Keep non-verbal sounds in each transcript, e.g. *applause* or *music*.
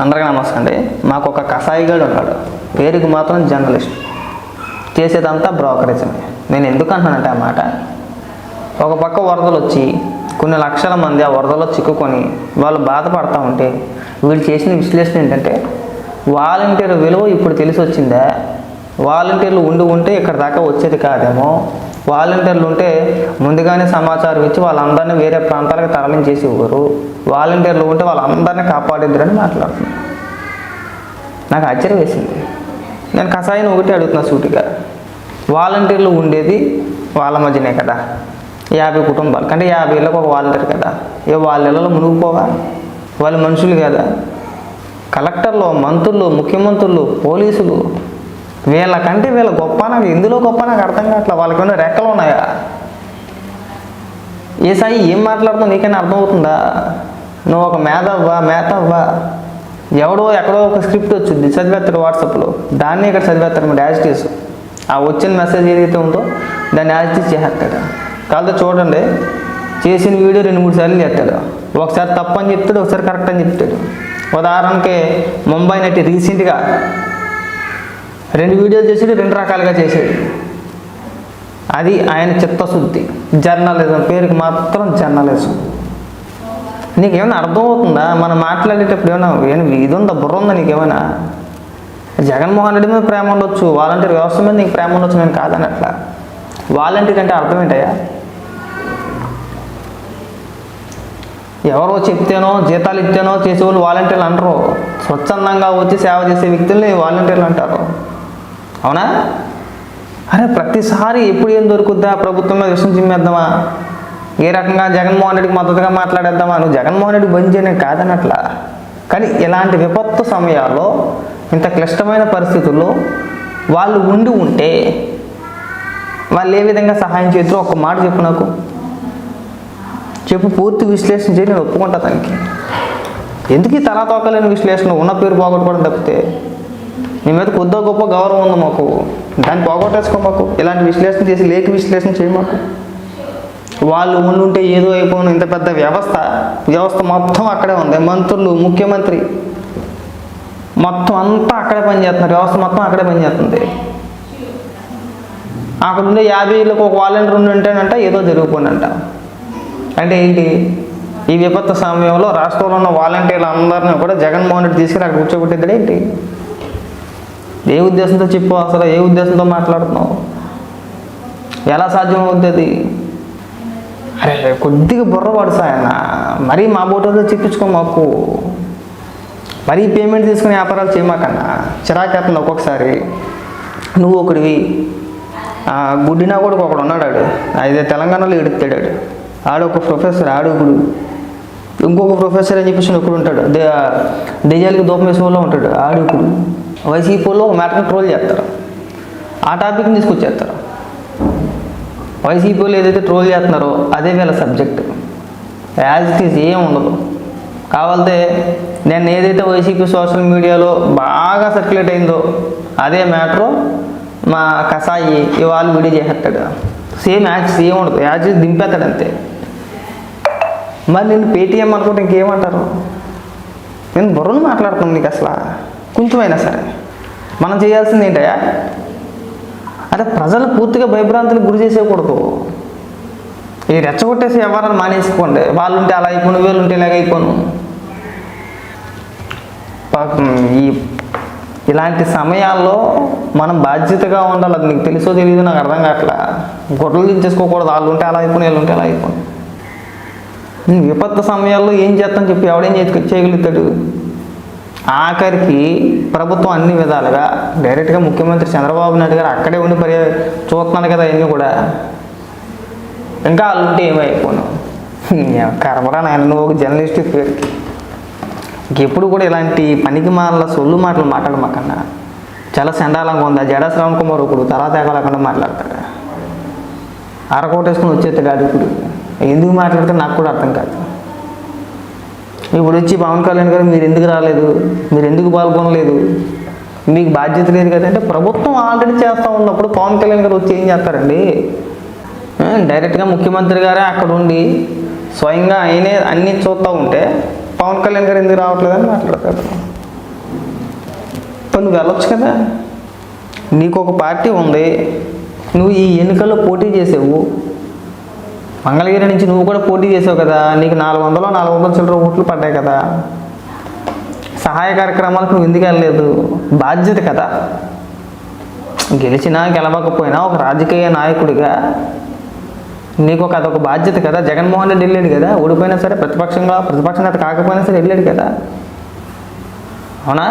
అందరికీ నమస్తే అండి. మాకు ఒక కషాయిగాడు ఉన్నాడు. పేరుకి మాత్రం జర్నలిస్ట్. చేసేదంతా బ్రోకరేజ్ నేను ఎందుకు అంటున్నానంటే ఆ మాట ఒక పక్క వరదలు వచ్చి కొన్ని లక్షల మంది ఆ వరదలో చిక్కుకొని వాళ్ళు బాధపడతా ఉంటే వీడు చేసిన విశ్లేషణ ఏంటంటే వాలంటీర్ విలువ ఇప్పుడు తెలిసి వచ్చిందా వాలంటీర్లు ఉండి ఉంటే ఇక్కడ దాకా వచ్చేది కాదేమో? వాలంటీర్లు ఉంటే ముందుగానే సమాచారం ఇచ్చి వాళ్ళందరినీ వేరే ప్రాంతాలకు తరలించేసి ఇవ్వరు వాలంటీర్లు ఉంటే వాళ్ళందరినీ కాపాడిద్దరని మాట్లాడుతున్నారు నాకు ఆశ్చర్యం వేసింది. నేను కషాయం ఒకటి అడుగుతున్నా సూటిగా. వాలంటీర్లు ఉండేది వాళ్ళ మధ్యనే కదా. యాభై కుటుంబాలు. అంటే యాభై ఇళ్ళకు ఒక వాలంటీర్ కదా. ఏ వాళ్ళ ఇళ్ళలో మునిగిపోవా? వాళ్ళు మనుషులు కదా. కలెక్టర్లు మంత్రులు ముఖ్యమంత్రులు పోలీసులు వీళ్ళకంటే వీళ్ళ గొప్ప నాకు ఎందులో గొప్ప నాకు అర్థం కావట్లేదు వాళ్ళకి ఏమైనా రెక్కలు ఉన్నాయా? ఏ సాయి ఏం మాట్లాడుతావు నీకైనా అర్థమవుతుందా? నువ్వు ఒక మేధవ్వా? మేతవ్వా ఎవడో ఎక్కడో ఒక స్క్రిప్ట్ వచ్చింది చదివేస్తాడు వాట్సాప్లో. దాన్ని ఇక్కడ చదివేస్తాడు మరి యాజిటీస్ ఆ వచ్చిన మెసేజ్ ఏదైతే ఉందో దాన్ని యాజిటీస్ చేసేస్తాడు. కాదు చూడండి చేసిన వీడియో రెండు మూడు సార్లు చేస్తాడు. ఒకసారి తప్పని చెప్తాడు ఒకసారి కరెక్ట్ అని చెప్తాడు. ఉదాహరణకి ముంబై నటి రీసెంట్గా రెండు వీడియోలు చేసాడు రెండు రకాలుగా చేసాడు. అది ఆయన చిత్తశుద్ధి. జర్నలిజం. పేరుకి మాత్రం జర్నలిజం. నీకేమైనా అర్థమవుతుందా? మనం మాట్లాడేటప్పుడు ఏమైనా ఇది ఉందా బుర్ర ఉందా నీకేమైనా? జగన్మోహన్ రెడ్డి మీద ప్రేమ ఉండొచ్చు. వాలంటీర్ వ్యవస్థ మీద నీకు ప్రేమ ఉండొచ్చు. నేను కాదని అట్లా వాలంటీర్ అంటే అర్థం ఏంటయ్యా ఎవరో చెప్తేనో జీతాలు ఇస్తేనో చేసేవాళ్ళు వాలంటీర్లు అంటారు. స్వచ్ఛందంగా వచ్చి సేవ చేసే వ్యక్తుల్ని వాలంటీర్లు అంటారు. అవునా? అరే ప్రతిసారి ఎప్పుడు ఏం దొరుకుద్దా? ప్రభుత్వం మీద విషయం చిమ్మేద్దామా? ఏ రకంగా జగన్మోహన్ రెడ్డికి మద్దతుగా మాట్లాడేద్దామా? నువ్వు జగన్మోహన్ రెడ్డి బంద్ చేయని కాదనట్లా. కానీ ఇలాంటి విపత్తు సమయాల్లో ఇంత క్లిష్టమైన పరిస్థితుల్లో వాళ్ళు ఉండి ఉంటే వాళ్ళు ఏ విధంగా సహాయం చేద్దరో ఒక మాట చెప్పు నాకు. చెప్పు పూర్తి విశ్లేషణ చేయి నేను ఒప్పుకుంటా దానికి ఎందుకు ఈ తలా తోకలేని విశ్లేషణ ఉన్న పేరు పోగొట్టుకోవడం తప్పితే. నీ మీద కొద్దో గొప్ప గౌరవం ఉంది మాకు. దాన్ని పోగొట్టేసుకో మాకు. ఇలాంటి విశ్లేషణ చేసి లేఖ విశ్లేషణ చేయి మాకు. వాళ్ళు ఉండుంటే ఏదో అయిపోను. ఇంత పెద్ద వ్యవస్థ. వ్యవస్థ మొత్తం అక్కడే ఉంది. మంత్రులు ముఖ్యమంత్రి. మొత్తం అంతా అక్కడే పనిచేస్తున్నారు. వ్యవస్థ మొత్తం అక్కడే పనిచేస్తుంది. అక్కడ ఉండే యాభై ఒక వాలంటీర్ ఉండి ఉంటేనంట ఏదో జరిగిపోయిందంట. అంటే ఏంటి? ఈ విపత్తు సమయంలో రాష్ట్రంలో ఉన్న వాలంటీర్లు అందరినీ కూడా జగన్మోహన్ రెడ్డి తీసుకుని అక్కడ కూర్చోబెట్టిద్దాడు ఏంటి? ఏ ఉద్దేశంతో చెప్పు అసలు ఏ ఉద్దేశంతో మాట్లాడుతున్నావు? ఎలా సాధ్యం అవుతుంది అరే కొద్దిగా బుర్ర పడు సాయన మరీ మా బోటోతో చెప్పించుకో మాకు. మరీ పేమెంట్ తీసుకుని వ్యాపారాలు చేయమాకన్నా. చిరాకేస్తుంది ఒక్కొక్కసారి. నువ్వు ఒకడివి. గుడ్డినా కూడా ఒకడు ఉన్నాడు ఆడు. అయితే తెలంగాణలో ఎడుతాడు ఆడు. ఆడు ఒక ప్రొఫెసర్ ఆడు ఇప్పుడు ఇంకొక ప్రొఫెసర్ అని చెప్పేసి ఒకడు ఉంటాడు. దే డీజల్కి దూపం వేసే వాళ్ళు ఉంటాడు. ఆడు ఇప్పుడు వైసీపీలో ఒక మ్యాటర్ని ట్రోల్ చేస్తారు. ఆ టాపిక్ని తీసుకొచ్చేస్తారు. వైసీపీలో ఏదైతే ట్రోల్ చేస్తున్నారో అదే వీళ్ళ సబ్జెక్ట్ యాజ్ ఇట్ ఈస్ ఏం ఉండదు. కావాలంటే నేను ఏదైతే వైసీపీ సోషల్ మీడియాలో బాగా సర్క్యులేట్ అయిందో అదే మ్యాటరు మా కసాయి ఇవాళ వీడియో చేసేస్తాడు. సేమ్ యాజ్ ఏం ఉండదు. యాజ్ దింపేస్తాడు అంతే. మరి నేను పేటీఎం అనుకుంటే ఇంకేమంటారు? నేను బుర్రను మాట్లాడుతున్నాను నీకు అసలు. కొంచెమైనా సరే. మనం చేయాల్సింది ఏంటయ్యా? అంటే ప్రజలు పూర్తిగా భయభ్రాంతులకు గురి చేసేయకూడదు. ఈ రెచ్చగొట్టేసి ఎవరైనా మానేసుకోండి. వాళ్ళు ఉంటే అలా అయిపోను వీళ్ళు ఉంటే ఇలాగ అయిపోను. ఈ ఇలాంటి సమయాల్లో మనం బాధ్యతగా ఉండాలి. అది నీకు తెలుసో తెలియదు నాకు అర్థం కావట్లా. గొడవలు దించేసుకోకూడదు. వాళ్ళు ఉంటే అలా అయిపోయి వీళ్ళు ఉంటే అలా అయిపోయి విపత్తు సమయాల్లో ఏం చేస్తాను చెప్పి ఎవడేం చేయ చేయగలుగుతాడు? ఆఖరికి ప్రభుత్వం అన్ని విధాలుగా డైరెక్ట్గా ముఖ్యమంత్రి చంద్రబాబు నాయుడు గారు అక్కడే ఉండి పర్య చూస్తున్నాను కదా అవన్నీ కూడా. ఇంకా వాళ్ళు ఉంటే ఏమైపోను కరమరా నాయన నువ్వు ఒక జర్నలిస్ట్ పేరుకి ఇంకెప్పుడు కూడా ఇలాంటి పనికి మాల సొల్లు మాటలు మాట్లాడమాకన్నా. చాలా సెండాలంగా ఉంది? ఆ జడా శ్రవణ్ కుమార్ ఒకడు తర్వాత ఎగలేకుండా మాట్లాడతాడు. అరకోటేసుకుని వచ్చేస్తాడు అడుగుడు ఎందుకు మాట్లాడితే నాకు కూడా అర్థం కాదు. ఇప్పుడు వచ్చి పవన్ కళ్యాణ్ గారు మీరు ఎందుకు రాలేదు? మీరు ఎందుకు పాల్గొనలేదు? మీకు బాధ్యత లేదు కదంటే ప్రభుత్వం ఆల్రెడీ చేస్తూ ఉన్నప్పుడు పవన్ కళ్యాణ్ గారు వచ్చి ఏం చేస్తారండి? డైరెక్ట్గా ముఖ్యమంత్రి గారే అక్కడ ఉండి స్వయంగా ఆయనే అన్నీ చూస్తూ ఉంటే పవన్ కళ్యాణ్ గారు ఎందుకు రావట్లేదని మాట్లాడతారు. ఇప్పుడు నువ్వు వెళ్ళొచ్చు కదా. నీకు ఒక పార్టీ ఉంది. నువ్వు ఈ ఎన్నికల్లో పోటీ చేసావు. మంగళగిరి నుంచి నువ్వు కూడా పోటీ చేసావు కదా నీకు నాలుగు వందలు నాలుగు వందల చిల్లర ఓట్లు పడ్డాయి కదా. సహాయ కార్యక్రమాలకు నువ్వు ఎందుకు వెళ్ళలేదు? బాధ్యత కదా. గెలిచినా గెలవకపోయినా ఒక రాజకీయ నాయకుడిగా నీకు ఒక అదొక బాధ్యత కదా. జగన్మోహన్ రెడ్డి వెళ్ళాడు కదా ఓడిపోయినా సరే ప్రతిపక్షంగా ప్రతిపక్ష నేత కాకపోయినా సరే వెళ్ళాడు కదా. అవునా?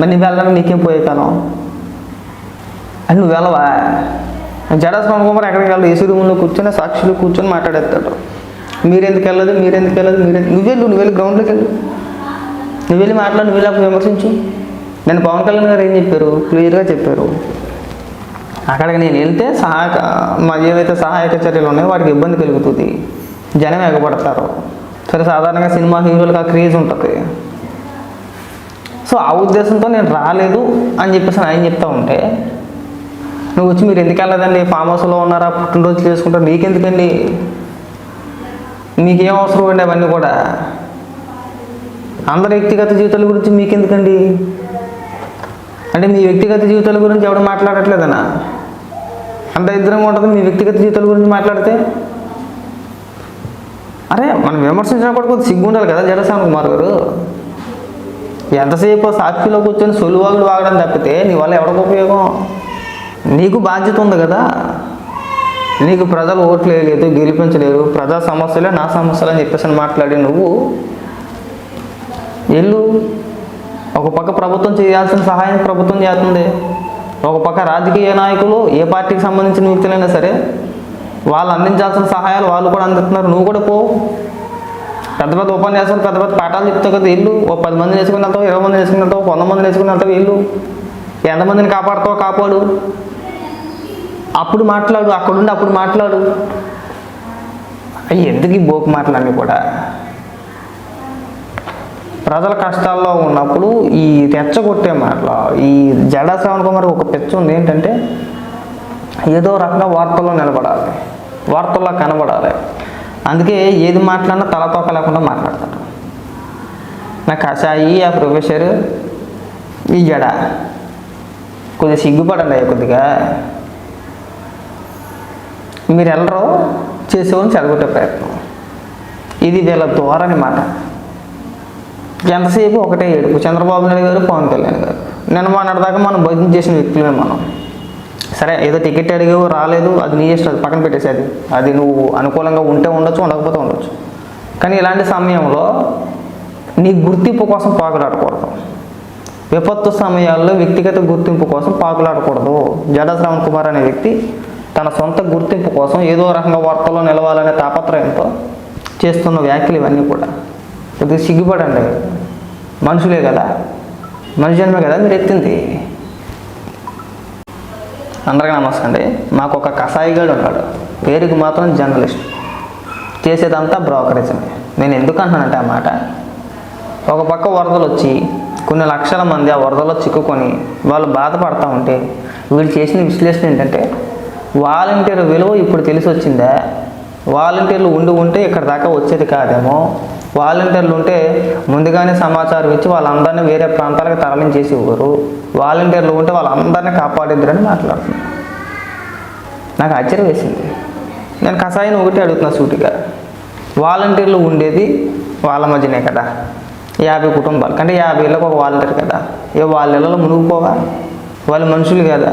మరి నువ్వు వెళ్ళడానికి నీకేం పోయే కాలం? అని నువ్వు వెళ్ళవా? జడా స్వామికుమార్ ఎక్కడికి వెళ్ళదు? ఏసీ రూమ్లో కూర్చొని సాక్షులు కూర్చొని మాట్లాడేస్తాడు. మీరెందుకు వెళ్ళదు? మీరెందుకు వెళ్ళదు? మీరెందుకు నువ్వు వెళ్ళు నువ్వు వెళ్ళి గ్రౌండ్లోకి వెళ్ళు. నువ్వు వెళ్ళి మాట్లాడు నువ్వు వెళ్ళి విమర్శించు. నేను పవన్ కళ్యాణ్ గారు ఏం చెప్పారు? క్లియర్గా చెప్పారు. అక్కడికి నేను వెళ్తే సహాయక మా ఏవైతే సహాయక చర్యలు ఉన్నాయో వాటికి ఇబ్బంది కలుగుతుంది. జనం ఎగబడతారు. సరే సాధారణంగా సినిమా హీరోలకు ఆ క్రేజ్ ఉంటుంది. సో ఆ ఉద్దేశంతో నేను రాలేదు అని చెప్పేసి ఆయన చెప్తా ఉంటే నువ్వు వచ్చి మీరు ఎందుకు వెళ్ళదండి ఫామ్ హౌస్లో ఉన్నారా? పుట్టినరోజు చేసుకుంటారు? నీకెందుకండి? మీకేం అవసరం అండి అవన్నీ కూడా? అందరి వ్యక్తిగత జీవితాల గురించి మీకెందుకండి? అంటే మీ వ్యక్తిగత జీవితాల గురించి ఎవడు మాట్లాడట్లేదనా? అంత ఇద్దరం ఉంటుంది మీ వ్యక్తిగత జీవితాల గురించి మాట్లాడితే? అరే మనం విమర్శించినప్పుడు కూడా సిగ్గు ఉండాలి కదా జడసాన్ కుమార్ గారు. ఎంతసేపు సాక్షిలో కూర్చొని సొలువాగులు వాగడం తప్పితే నీ వల్ల ఎవరికి ఉపయోగం? నీకు బాధ్యత ఉంది కదా? నీకు ప్రజలు ఓట్లు వేయలేదు గెలిపించలేరు ప్రజా సమస్యలే నా సమస్యలు అని చెప్పేసి మాట్లాడి నువ్వు వెళ్ళు ఒక పక్క ప్రభుత్వం చేయాల్సిన సహాయం ప్రభుత్వం చేస్తుంది. ఒక పక్క రాజకీయ నాయకులు ఏ పార్టీకి సంబంధించిన వ్యక్తులైనా సరే వాళ్ళు అందించాల్సిన సహాయాలు వాళ్ళు కూడా అందిస్తున్నారు నువ్వు కూడా పో. పెద్ద పెద్ద ఉపన్యాసాలు పెద్ద పెద్ద పాఠాలు చెప్తావు కదా ఇల్లు ఓ పది మంది నేర్చుకుని వెళ్తావు ఇరవై మంది నేర్చుకుని వెళ్తావు వంద మంది నేర్చుకుని వెళ్తావు ఇల్లు ఎంతమందిని కాపాడుతావు కాపాడు. అప్పుడు మాట్లాడు అక్కడుండి అప్పుడు మాట్లాడు. అవి ఎందుకు ఈ బోకు మాటలన్నీ కూడా? ప్రజల కష్టాల్లో ఉన్నప్పుడు ఈ రెచ్చగొట్టే మాటలు ఈ జడా శ్రవణ్ కుమార్ ఒక పెచ్చ ఉంది ఏంటంటే ఏదో రకంగా వార్తల్లో నిలబడాలి వార్తల్లో కనబడాలి. అందుకే ఏది మాట్లాడినా తలతోక లేకుండా మాట్లాడతాడు. నా కషాయి ఆ ప్రొఫెసర్ ఈ జడ. కొద్దిగా సిగ్గుపడండి కొద్దిగా. మీరు వెళ్ళరు చేసేవాళ్ళని చెడగొట్టే ప్రయత్నం. ఇది వీళ్ళ ద్వారా మాట. ఎంతసేపు ఒకటే ఏడుపు. చంద్రబాబు నాయుడు గారు పవన్ కళ్యాణ్ గారు. నిన్న మొన్నటిదాకా మనం భోజనం చేసిన వ్యక్తులమే మనం. సరే ఏదో టికెట్ అడిగావు రాలేదు అది నీ ఇష్టం అది పక్కన పెట్టేసి అది. అది నువ్వు అనుకూలంగా ఉంటే ఉండొచ్చు ఉండకపోతే ఉండొచ్చు. కానీ ఇలాంటి సమయంలో నీ గుర్తింపు కోసం పాకులాడకూడదు. విపత్తు సమయాల్లో వ్యక్తిగత గుర్తింపు కోసం పాకులాడకూడదు. జడా శ్రవణ్ కుమార్ అనే వ్యక్తి తన సొంత గుర్తింపు కోసం ఏదో రకంగా వార్తల్లో నిలవాలనే తాపత్రయంతో చేస్తున్న వ్యాఖ్యలు ఇవన్నీ కూడా. కొద్దిగా సిగ్గుపడండి. మనుషులే కదా. మనిషి జన్మే కదా మీరు ఎత్తింది. అందరికీ నమస్తే అండి. మాకు ఒక కషాయిగాడు ఉన్నాడు. పేరుకి మాత్రం జర్నలిస్ట్. చేసేదంతా బ్రోకరేజమే. నేను ఎందుకు అంటున్నానంటే ఆ మాట? ఒక పక్క వరదలు వచ్చి కొన్ని లక్షల మంది ఆ వరదలో చిక్కుకొని వాళ్ళు బాధపడతా ఉంటే వీళ్ళు చేసిన విశ్లేషణ ఏంటంటే వాలంటీర్ విలువ ఇప్పుడు తెలిసి వచ్చిందా వాలంటీర్లు ఉండి ఉంటే ఇక్కడ దాకా వచ్చేది కాదేమో. వాలంటీర్లు ఉంటే ముందుగానే సమాచారం ఇచ్చి వాళ్ళందరినీ వేరే ప్రాంతాలకు తరలించేసి ఇవ్వరు వాలంటీర్లు ఉంటే వాళ్ళందరినీ కాపాడిద్దరని మాట్లాడుతున్నారు నాకు ఆశ్చర్యం వేసింది. నేను కషాయం ఒకటి అడుగుతున్నా సూటిగా. వాలంటీర్లు ఉండేది వాళ్ళ మధ్యనే కదా. యాభై కుటుంబాలు. అంటే యాభై ఇళ్ళకు ఒక వాలంటీర్ కదా. ఏ వాళ్ళ ఇళ్ళలో మునిగిపోవా వాళ్ళు మనుషులు కదా.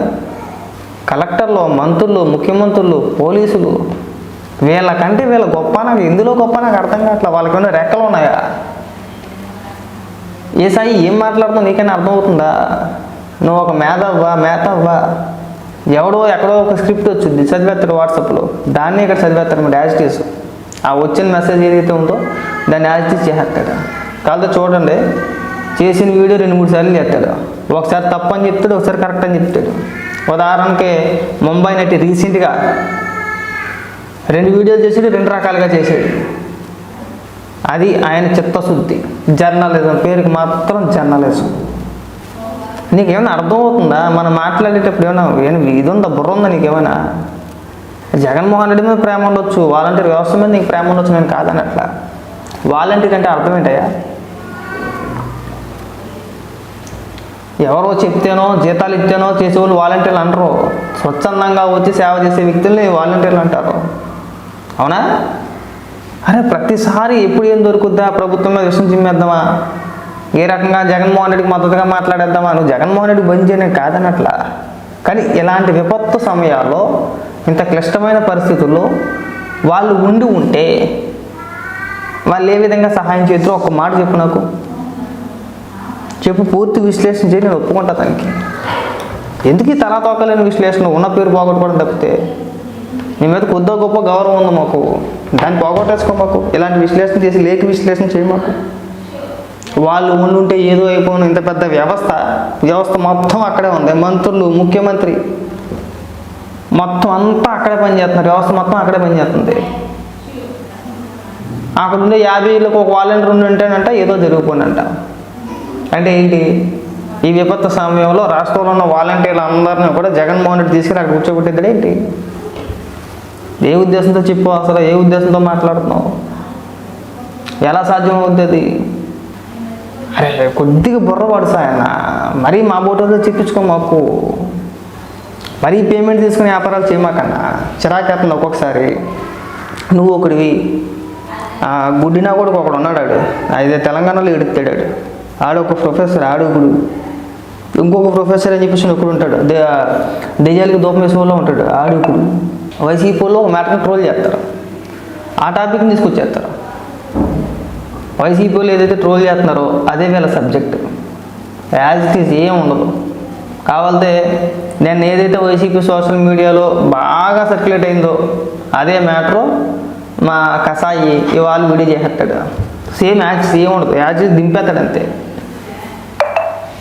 కలెక్టర్లు మంత్రులు ముఖ్యమంత్రులు పోలీసులు వీళ్ళకంటే వీళ్ళ గొప్ప నాకు ఎందులో గొప్ప నాకు అర్థం కావట్లే? వాళ్ళకి ఏమైనా రెక్కలు ఉన్నాయా? ఏ సాయి ఏం మాట్లాడుతావు నీకైనా అర్థమవుతుందా? నువ్వు ఒక మేధవ్వా? మేతవ్వా ఎవడో ఎక్కడో ఒక స్క్రిప్ట్ వచ్చింది చదివేస్తాడు వాట్సాప్లో. దాన్ని ఇక్కడ చదివేస్తాడు మా యాజిటీస్ ఆ వచ్చిన మెసేజ్ ఏదైతే ఉందో దాన్ని యాజిటీస్ చేసేస్తాడు. కాదు చూడండి చేసిన వీడియో రెండు మూడు సార్లు చేస్తాడు. ఒకసారి తప్పు అని చెప్తాడు ఒకసారి కరెక్ట్ అని చెప్తాడు. ఉదాహరణకి ముంబై నటి రీసెంట్గా రెండు వీడియోలు చేసాడు రెండు రకాలుగా చేసాడు. అది ఆయన చిత్తశుద్ధి జర్నలిజం పేరుకి మాత్రం జర్నలిజం. నీకేమైనా అర్థమవుతుందా? మనం మాట్లాడేటప్పుడు ఏమైనా ఏమి ఇది ఉందా బుర్ర ఉందా నీకేమైనా? జగన్మోహన్ రెడ్డి మీద ప్రేమ ఉండొచ్చు వాలంటీర్ వ్యవస్థ మీద నీకు ప్రేమ ఉండొచ్చు నేను కాదని అట్లా వాలంటీర్ అంటే అర్థం ఏంటయ్యా? ఎవరో చెప్తేనో జీతాలు ఇస్తేనో చేసేవాళ్ళు వాలంటీర్లు అంటారు స్వచ్ఛందంగా వచ్చి సేవ చేసే వ్యక్తుల్ని వాలంటీర్లు అంటారు. అవునా? అరే ప్రతిసారి ఎప్పుడు ఏం దొరుకుద్దా? ప్రభుత్వం మీద విషయం చిమ్మేద్దామా? ఏ రకంగా జగన్మోహన్ రెడ్డికి మద్దతుగా మాట్లాడేద్దామా? నువ్వు జగన్మోహన్ రెడ్డి బంద్ చేయనే కాదనట్లా. కానీ ఇలాంటి విపత్తు సమయాల్లో ఇంత క్లిష్టమైన పరిస్థితుల్లో వాళ్ళు ఉండి ఉంటే వాళ్ళు ఏ విధంగా సహాయం చేద్దరో ఒక మాట చెప్పు నాకు. చెప్పు పూర్తి విశ్లేషణ చేయి నేను ఒప్పుకుంటా దానికి ఎందుకు ఈ తలా తోకలేని విశ్లేషణ ఉన్న పేరు పోగొట్టుకోవడం తప్పితే? నీ మీద కొద్దో గొప్ప గౌరవం ఉంది మాకు. దాన్ని పోగొట్టేసుకో మాకు. ఇలాంటి విశ్లేషణ చేసి లేఖ విశ్లేషణ చేయి మాకు. వాళ్ళు ఉండుంటే ఏదో అయిపోను. ఇంత పెద్ద వ్యవస్థ. వ్యవస్థ మొత్తం అక్కడే ఉంది. మంత్రులు ముఖ్యమంత్రి. మొత్తం అంతా అక్కడే పనిచేస్తున్నారు. వ్యవస్థ మొత్తం అక్కడే పనిచేస్తుంది. అక్కడ ఉండే యాభై ఒక వాలంటీర్ ఉండి ఉంటేనంట ఏదో జరిగిపోయినంట అంటే ఏంటి? ఈ విపత్తు సమయంలో రాష్ట్రంలో ఉన్న వాలంటీర్లు అందరినీ కూడా జగన్మోహన్ రెడ్డి తీసుకుని అక్కడ కూర్చోబెట్టిద్దాడు ఏంటి? ఏ ఉద్దేశంతో చెప్పు అసలు? ఏ ఉద్దేశంతో మాట్లాడుతున్నావు? ఎలా సాధ్యం అవుతుంది అరే కొద్దిగా బుర్ర పడుసా ఆయన మరీ మా బోటోతో చెప్పించుకో మాకు. మరీ పేమెంట్ తీసుకుని వ్యాపారాలు చేయమాకన్నా. చిరాకేస్తుంది ఒక్కొక్కసారి. నువ్వు ఒకడివి. గుడ్డినా కూడా ఒకడు ఉన్నాడు ఆడు. తెలంగాణలో ఎడుతాడు ఆడొక ప్రొఫెసర్ ఆడు ఇప్పుడు ఇంకొక ప్రొఫెసర్ అని చెప్పేసి ఒకడు ఉంటాడు. దెయ్యాలకి దూపం వేసే వాళ్ళు ఉంటాడు. ఆడు ఇప్పుడు వైసీపీలో ఒక మ్యాటర్ని ట్రోల్ చేస్తారు. ఆ టాపిక్ని తీసుకొచ్చేస్తారు. వైసీపీలో ఏదైతే ట్రోల్ చేస్తున్నారో అదే వీళ్ళ సబ్జెక్ట్ యాజ్ ఇట్ ఈస్ ఏం ఉండదు. కావాలంటే నేను ఏదైతే వైసీపీ సోషల్ మీడియాలో బాగా సర్క్యులేట్ అయిందో అదే మ్యాటరు మా కసాయి ఇవాళ వీడియో చేసేస్తాడు. సేమ్ యాజ్ సేమ్ ఉండదు. యాజ్ దింపేస్తాడు అంతే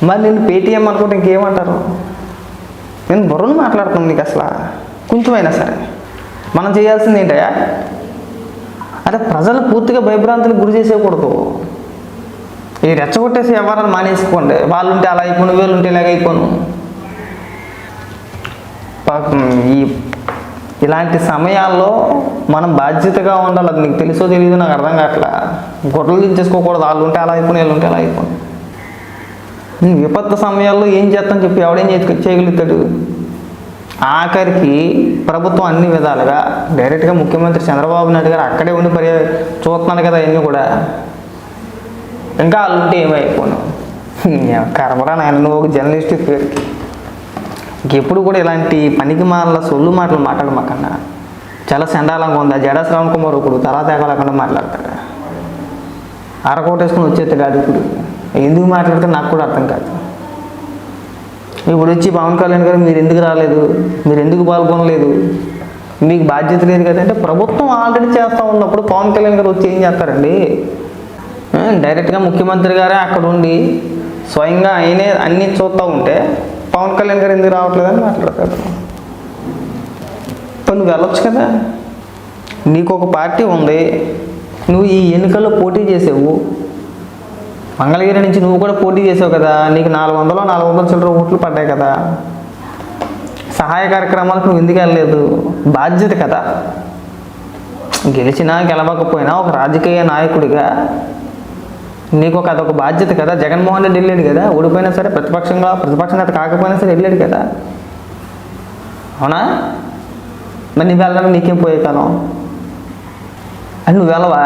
మరి నేను పేటీఎం అనుకుంటే ఇంకేమంటారు? నేను బుర్రను మాట్లాడుతున్నాను నీకు అసలు. కొంచెమైనా సరే. మనం చేయాల్సింది ఏంటయా అదే ప్రజలు పూర్తిగా భయభ్రాంతులకు గురి చేసేయకూడదు. ఈ రెచ్చగొట్టేసి వ్యవహారాలు మానేసుకోండి. వాళ్ళు ఉంటే అలా అయిపోను వీళ్ళు ఉంటే ఇలాగ అయిపోను. ఈ ఇలాంటి సమయాల్లో మనం బాధ్యతగా ఉండాలి. అది నీకు తెలుసో తెలియదు నాకు అర్థం కావట్లా. గొడవలు దించేసుకోకూడదు. వాళ్ళు ఉంటే అలా అయిపోయి వీళ్ళు ఉంటే అలా అయిపోయి విపత్తు సమయాల్లో ఏం చేస్తాం చెప్పి ఎవడేం చేయగలుగుతాడు? ఆఖరికి ప్రభుత్వం అన్ని విధాలుగా డైరెక్ట్గా ముఖ్యమంత్రి చంద్రబాబు నాయుడు గారు అక్కడే ఉండి పరి చూస్తున్నాడు కదా అవన్నీ కూడా. ఇంకా వాళ్ళు ఉంటే ఏమైపోను *laughs* కర్మరా నాయన నువ్వు ఒక జర్నలిస్ట్ పేరుకి. ఇంకెప్పుడు కూడా ఇలాంటి పనికి మాల సొల్లు మాటలు మాట్లాడమాకన్నా చాలా సెండాలంగా ఉంది. ఆ జడా శ్రవణ్ కుమార్ ఒకడు తలా తేగలకుండా మాట్లాడతాడు. అరకోటేసుకుని వచ్చేస్తాడు కాదు ఇప్పుడు. ఎందుకు మాట్లాడితే నాకు కూడా అర్థం కాదు. ఇప్పుడు వచ్చి పవన్ కళ్యాణ్ గారు మీరు ఎందుకు రాలేదు? మీరు ఎందుకు పాల్గొనలేదు? మీకు బాధ్యత లేదు కదంటే ప్రభుత్వం ఆల్రెడీ చేస్తూ ఉన్నప్పుడు పవన్ కళ్యాణ్ గారు వచ్చి ఏం చేస్తారండి? డైరెక్ట్గా ముఖ్యమంత్రి గారే అక్కడ ఉండి స్వయంగా ఆయనే అన్నీ చూస్తూ ఉంటే పవన్ కళ్యాణ్ గారు ఎందుకు రావట్లేదని మాట్లాడతాడు ఇప్పుడు నువ్వు వెళ్ళొచ్చు కదా. నీకు ఒక పార్టీ ఉంది. నువ్వు ఈ ఎన్నికల్లో పోటీ చేసావు. మంగళగిరి నుంచి నువ్వు కూడా పోటీ చేసావు కదా. నీకు నాలుగు వందలు నాలుగు వందల చిల్లర ఓట్లు పడ్డాయి కదా. సహాయ కార్యక్రమాలకు నువ్వు ఎందుకు వెళ్ళలేదు? బాధ్యత కదా. గెలిచినా గెలవకపోయినా ఒక రాజకీయ నాయకుడిగా నీకు ఒక అదొక బాధ్యత కదా. జగన్మోహన్ రెడ్డి వెళ్ళాడు కదా. ఓడిపోయినా సరే ప్రతిపక్షంగా ప్రతిపక్ష నేత కాకపోయినా సరే వెళ్ళాడు కదా. అవునా? మరి నువ్వు వెళ్ళడానికి నీకేం పోయే కాలం? అని నువ్వు వెళ్ళవా?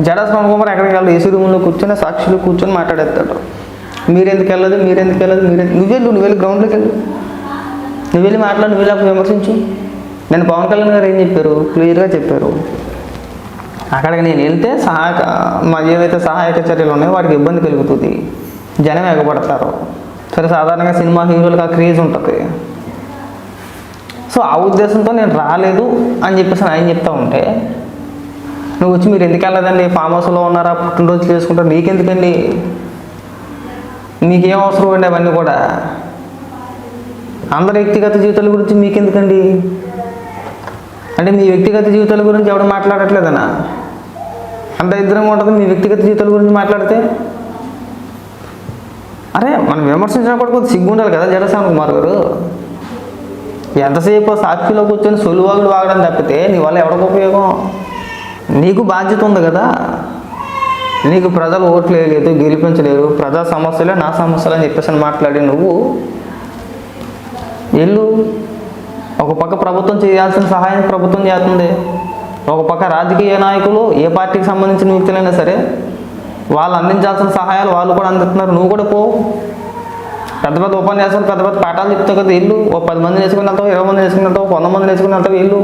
జడా కుమార్ ఎక్కడికి వెళ్ళదు ఏసీ రూమ్లో కూర్చొని సాక్షులు కూర్చొని మాట్లాడేస్తాడు. మీరెందుకు వెళ్ళదు? మీరెందుకు వెళ్ళదు? మీరే నువ్వు వెళ్ళు నువ్వు వెళ్ళి గ్రౌండ్లోకి వెళ్ళు. నువ్వు వెళ్ళి మాట్లాడు నువ్వు వెళ్ళి విమర్శించు. నేను పవన్ కళ్యాణ్ గారు ఏం చెప్పారు? క్లియర్గా చెప్పారు. అక్కడికి నేను వెళ్తే సహాయక మా ఏవైతే సహాయక చర్యలు ఉన్నాయో వాటికి ఇబ్బంది కలుగుతుంది. జనం ఎగబడతారు. సరే సాధారణంగా సినిమా హీరోలకు ఆ క్రేజ్ ఉంటుంది. సో ఆ ఉద్దేశంతో నేను రాలేదు అని చెప్పేసి ఆయన చెప్తా ఉంటే నువ్వు వచ్చి మీరు ఎందుకు వెళ్ళదండి ఫామ్ హౌస్లో ఉన్నారా? పుట్టినరోజు చేసుకుంటారు? నీకెందుకండి? మీకేం అవసరం అండి అవన్నీ కూడా? అందరి వ్యక్తిగత జీవితాల గురించి మీకెందుకండి? అంటే మీ వ్యక్తిగత జీవితాల గురించి ఎవడు మాట్లాడట్లేదనా? అంత ఇద్దరం ఉంటుంది మీ వ్యక్తిగత జీవితాల గురించి మాట్లాడితే? అరే మనం విమర్శించినప్పుడు కొంచెం సిగ్గు ఉండాలి కదా జగసాన్ కుమార్ గారు. ఎంతసేపు సాక్షిలో కూర్చొని సొలువాగుడు వాగడం తప్పితే నీ వల్ల ఎవరికి ఉపయోగం? నీకు బాధ్యత ఉంది కదా. నీకు ప్రజలు ఓట్లు వేయలేదు గెలిపించలేరు ప్రజా సమస్యలే నా సమస్యలు అని చెప్పేసి అని మాట్లాడి నువ్వు వెళ్ళు ఒక పక్క ప్రభుత్వం చేయాల్సిన సహాయం ప్రభుత్వం చేస్తుంది. ఒక పక్క రాజకీయ నాయకులు ఏ పార్టీకి సంబంధించిన వ్యక్తులైనా సరే వాళ్ళు అందించాల్సిన సహాయాలు వాళ్ళు కూడా అందిస్తున్నారు నువ్వు కూడా పో. పెద్ద పెద్ద ఉపన్యాసాలు పెద్ద పెద్ద పాఠాలు చెప్తావు కదా వెళ్ళు. ఓ పది మంది నేర్చుకుని వెళ్తావు ఇరవై మంది నేర్చుకుని వెళ్తావు వంద మంది నేర్చుకుని వెళ్తావు వీళ్ళు.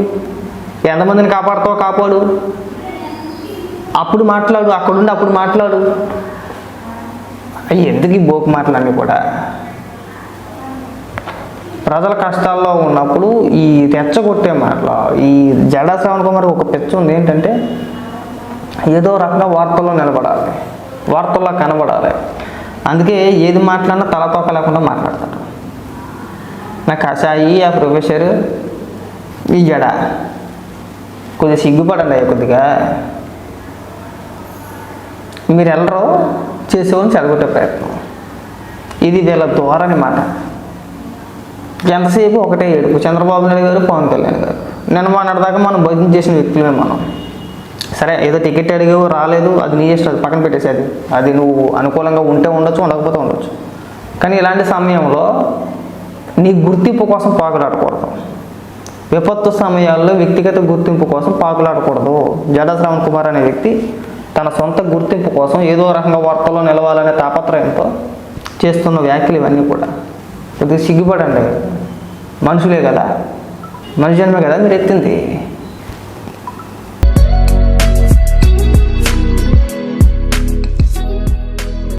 ఎంతమందిని కాపాడుతావు కాపాడు. అప్పుడు మాట్లాడు అక్కడుండి అప్పుడు మాట్లాడు. అవి ఎందుకు ఈ బోకు మాటలన్నీ కూడా? ప్రజల కష్టాల్లో ఉన్నప్పుడు ఈ రెచ్చగొట్టే మాటలు ఈ జడా శ్రవణ్ కుమార్ ఒక పెచ్చ ఉంది ఏంటంటే ఏదో రకంగా వార్తల్లో నిలబడాలి వార్తల్లో కనబడాలి. అందుకే ఏది మాట్లాడినా తలతోక లేకుండా మాట్లాడతారు నా కషాయి ఆ ప్రొఫెసర్ ఈ జడ. కొద్దిగా సిగ్గుపడండి అయ్యా కొద్దిగా. మీరు వెళ్ళరు చేసేవాళ్ళని చెడగొట్టే ప్రయత్నం. ఇది వీళ్ళ ధోరణి మాట. ఎంతసేపు ఒకటే ఏడుపు. చంద్రబాబు నాయుడు గారు పవన్ కళ్యాణ్ గారు. నిన్న మొన్నటిదాకా మనం భజన చేసిన వ్యక్తులే మనం. సరే ఏదో టికెట్ అడిగావు రాలేదు అది నీ ఇష్టం అది పక్కన పెట్టేసేది అది. అది నువ్వు అనుకూలంగా ఉంటే ఉండొచ్చు ఉండకపోతే ఉండొచ్చు. కానీ ఇలాంటి సమయంలో నీ గుర్తింపు కోసం పాకులాడకూడదు. విపత్తు సమయాల్లో వ్యక్తిగత గుర్తింపు కోసం పాకులాడకూడదు. జడా శ్రవణ్ కుమార్ అనే వ్యక్తి తన సొంత గుర్తింపు కోసం ఏదో రకంగా వార్తల్లో నిలవాలనే తాపత్రయంతో చేస్తున్న వ్యాఖ్యలు ఇవన్నీ కూడా. కొద్దిగా సిగ్గుపడండి. మనుషులే కదా. మనుషులమే కదా మీరు ఎత్తింది.